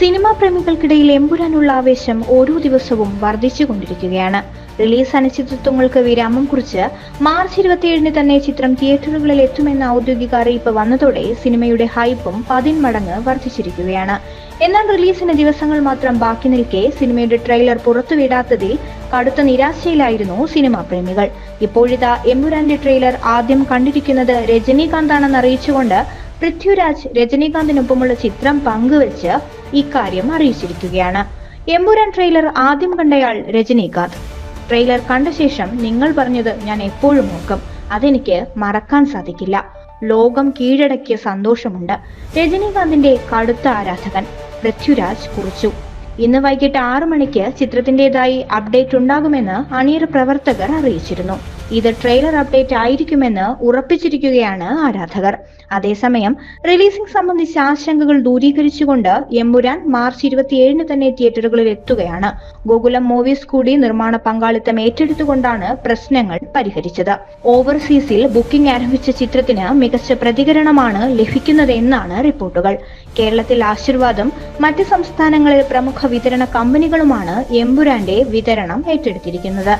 Cinema പ്രേമികൾക്കിടയിൽ എമ്പുരാനുള്ള ആവേശം ഓരോ ദിവസവും വർദ്ധിച്ചുകൊണ്ടിരിക്കുകയാണ്. റിലീസ് അനിശ്ചിതത്വങ്ങൾക്ക് വിരാമം കുറിച്ച് മാർച്ച് ഇരുപത്തിയേഴിന് തന്നെ ചിത്രം തിയേറ്ററുകളിൽ എത്തുമെന്ന ഔദ്യോഗിക അറിയിപ്പ് വന്നതോടെ സിനിമയുടെ ഹൈപ്പും പതിന്മടങ്ങ് വർദ്ധിച്ചിരിക്കുകയാണ്. എന്നാൽ റിലീസിന് ദിവസങ്ങൾ മാത്രം ബാക്കി നിൽക്കെ സിനിമയുടെ ട്രെയിലർ പുറത്തുവിടാത്തതിൽ കടുത്ത നിരാശയിലായിരുന്നു സിനിമാ പ്രേമികൾ. ഇപ്പോഴിതാ എമ്പുരാന്റെ ട്രെയിലർ ആദ്യം കണ്ടിരിക്കുന്നത് രജനീകാന്താണെന്ന് അറിയിച്ചുകൊണ്ട് പൃഥ്വിരാജ് രജനീകാന്തിനൊപ്പമുള്ള ചിത്രം പങ്കുവച്ച് ഇക്കാര്യം അറിയിച്ചിരിക്കുകയാണ്. എമ്പുരാൻ ട്രെയിലർ ആദ്യം കണ്ടയാൾ രജനീകാന്ത്. ട്രെയിലർ കണ്ട ശേഷം നിങ്ങൾ പറഞ്ഞത് ഞാൻ എപ്പോഴും ഓർക്കും. അതെനിക്ക് മറക്കാൻ സാധിക്കില്ല. ലോകം കീഴടക്കിയ സന്തോഷമുണ്ട്. രജനീകാന്തിന്റെ കടുത്ത ആരാധകൻ പൃഥ്വിരാജ് കുറിച്ചു. ഇന്ന് വൈകിട്ട് ആറു മണിക്ക് ചിത്രത്തിന്റേതായി അപ്ഡേറ്റ് ഉണ്ടാകുമെന്ന് അണിയറ പ്രവർത്തകർ അറിയിച്ചിരുന്നു. ഇത് ട്രെയിലർ അപ്ഡേറ്റ് ആയിരിക്കുമെന്ന് ഉറപ്പിച്ചിരിക്കുകയാണ് ആരാധകർ. അതേസമയം റിലീസിംഗ് സംബന്ധിച്ച ആശങ്കകൾ ദൂരീകരിച്ചുകൊണ്ട് എമ്പുരാൻ മാർച്ച് ഇരുപത്തിയേഴിന് തന്നെ തിയേറ്ററുകളിൽ എത്തുകയാണ്. ഗോകുലം മൂവീസ് കൂടി നിർമ്മാണ പങ്കാളിത്തം ഏറ്റെടുത്തുകൊണ്ടാണ് പ്രശ്നങ്ങൾ പരിഹരിച്ചത്. ഓവർസീസിൽ ബുക്കിംഗ് ആരംഭിച്ച ചിത്രത്തിന് മികച്ച പ്രതികരണമാണ് ലഭിക്കുന്നതെന്നാണ് റിപ്പോർട്ടുകൾ. കേരളത്തിൽ ആശീർവാദം മറ്റ് സംസ്ഥാനങ്ങളിൽ പ്രമുഖ വിതരണ കമ്പനികളുമാണ് എമ്പുരാന്റെ വിതരണം ഏറ്റെടുത്തിരിക്കുന്നത്.